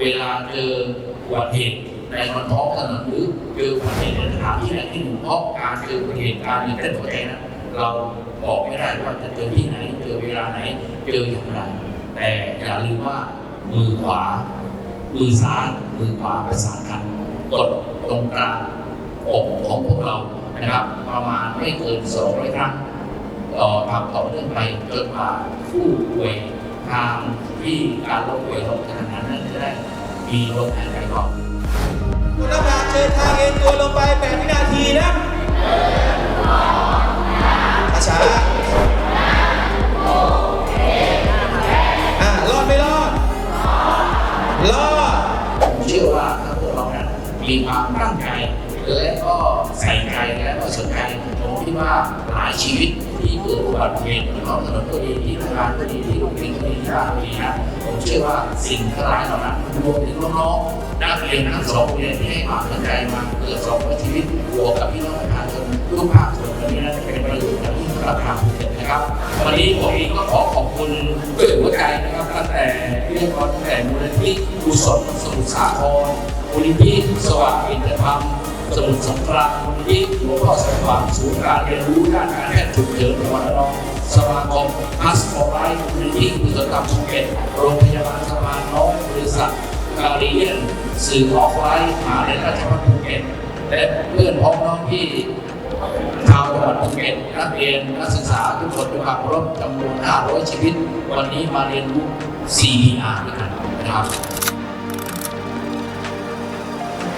เวลาเจออุบัติเหตุในนท้องถนนหรือเจออุบัติเหตุในสถานที่ไหนที่หนึ่งเพราะการเจออุบัติเหตุการมีเต้นหัวใจนะเราบอกไม่ได้ว่าจะเจอที่ไหนเจอเวลาไหนเจออย่างไรแต่อย่าลืมว่ามือขวา มือซ้ายมือขวาประสานกันกดตรงกลางอกของพวกเรานะครับ ประมาณไม่เกิน200ครั้งต่อทำต่อเนื่องไปจนกว่าผู้ป่วย ทางที่การลดป่วยลงขนาดนั้นจะได้มีลมหายใจออกคุณนภาเชิญทางเอ็นตัวลงไป8วินาทีนะช้าๆอะรอดไม่รอด รอดผมเชื่อว่าถ้าพวกเรานั้นมีความตั้งใจและก็ใส่ใจและก็สนใจผมคิดว่าหลายชีวิต ที่เกิดอุบัติเหตุบนท้องถนนก็ดีที่ทำงานก็ดีที่โรงเรียนก็ดีที่บ้านก็ดีนะผมเชื่อว่าสิ่งทั้งหลายเหล่านั้นรวมถึงน้องๆนักเรียนทั้งสองเรียนที่ให้ความสนใจมาเกิดสองชีวิตบวกกับพี่น้องประชาชนทุกภาคส่วนนี้น่าจะเป็นประโยชน์อย่างยิ่สำหรับทางภูเก็ตนะครับวันนี้ผมเองก็ขอขอบคุณด้วยหัวใจนะครับตั้งแต่เรียกว่าตั้งแต่มูลนิธิกุศลสมุทรสาครมูลนิธิสว่างอินทธรรม สมุทรสงครามมูลนิธิหลวงพ่อสว่างศูนย์การเรียนรู้ด้านการแพทย์ฉุกเฉินจังหวัดระนองสมาคมพัสโอไลท์มูลนิธิกุศลธรรมภูเก็ตโรงพยาบาลสะพานน้องบริษัทกาเรียนสื่อออกไลน์มหาวิทยาลัยราชภัฏภูเก็ตและเพื่อนพ้องน้องที่ชาวจังหวัดภูเก็ตนักเรียนนักศึกษาทุกคนด้วยความเคารพจำนวน500 ชีวิต วันนี้มาเรียนรู้ CPR ด้วยกันนะครับ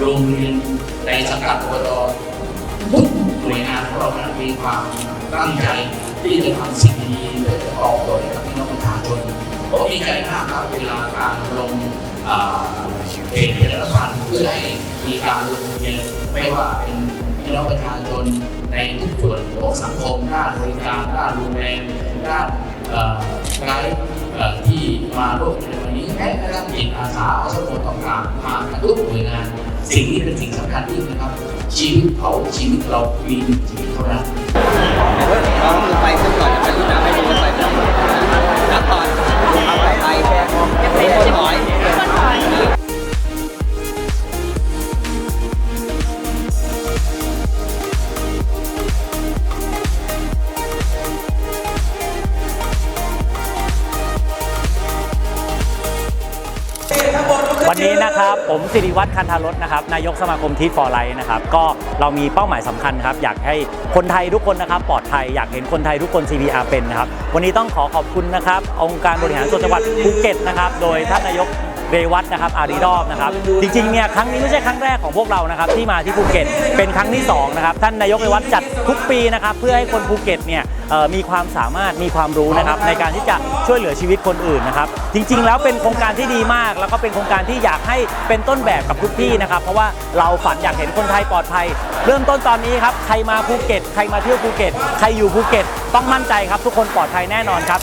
โรงเรียนในสังกัดอบจทุกหน่วยงานของเรานั้นมีความตั้งใจที่จะทำสิ่งดีๆและจะตอบโจทย์ให้กับพี่น้องประชาชนผมดีใจมากครับเวลาการลงเอ่อเพจแต่ละพันเพื่อให้มีการลงเบียนไม่ว่าเป็นพี่น้องประชาชนในทุกส่วนของสังคมด้านบริการด้านโรงแรมด้านไกด์ที่มาร่วมในวันนี้แม้กระทั่งจิตอาสาอสมต่างๆมาทุกหน่วยงาน สิ่งนี้เป็นสิ่งสำคัญที่นะครับ ชีวิตเขาชีวิตเรามีหนึ่งชีวิตเท่านั้นเราคือไปซึ่งก่อนจะเป็นรุ่นน้ำให้ดู วันนี้นะครับผมสิริวัฒน์คันธารสนะครับนายกสมาคมทีฟอร์ไลท์นะครับก็เรามีเป้าหมายสำคัญครับอยากให้คนไทยทุกคนนะครับปลอดภัยอยากเห็นคนไทยทุกคน CPR เป็นนะครับวันนี้ต้องขอขอบคุณนะครับองค์การบริหารส่วนจังหวัดภูเก็ตนะครับโดยท่านนายกเรวัตนะครับอารีรอบนะครับจริงๆเนี่ยครั้งนี้ไม่ใช่ครั้งแรกของพวกเรานะครับที่มาที่ภูเก็ตเป็นครั้งที่สองนะครับท่านนายกเรวัตจัดทุกปีนะครับเพื่อให้คนภูเก็ตเนี่ย มีความสามารถมีความรู้นะครับในการที่จะช่วยเหลือชีวิตคนอื่นนะครับจริง ๆ แล้วเป็นโครงการที่ดีมาก แล้วก็เป็นโครงการที่อยากให้เป็นต้นแบบกับทุกที่นะครับ เพราะว่าเราฝันอยากเห็นคนไทยปลอดภัย เริ่มต้นตอนนี้ครับใครมาภูเก็ตใครมาเที่ยวภูเก็ตใครอยู่ภูเก็ตต้องมั่นใจครับทุกคนปลอดภัยแน่นอนครับ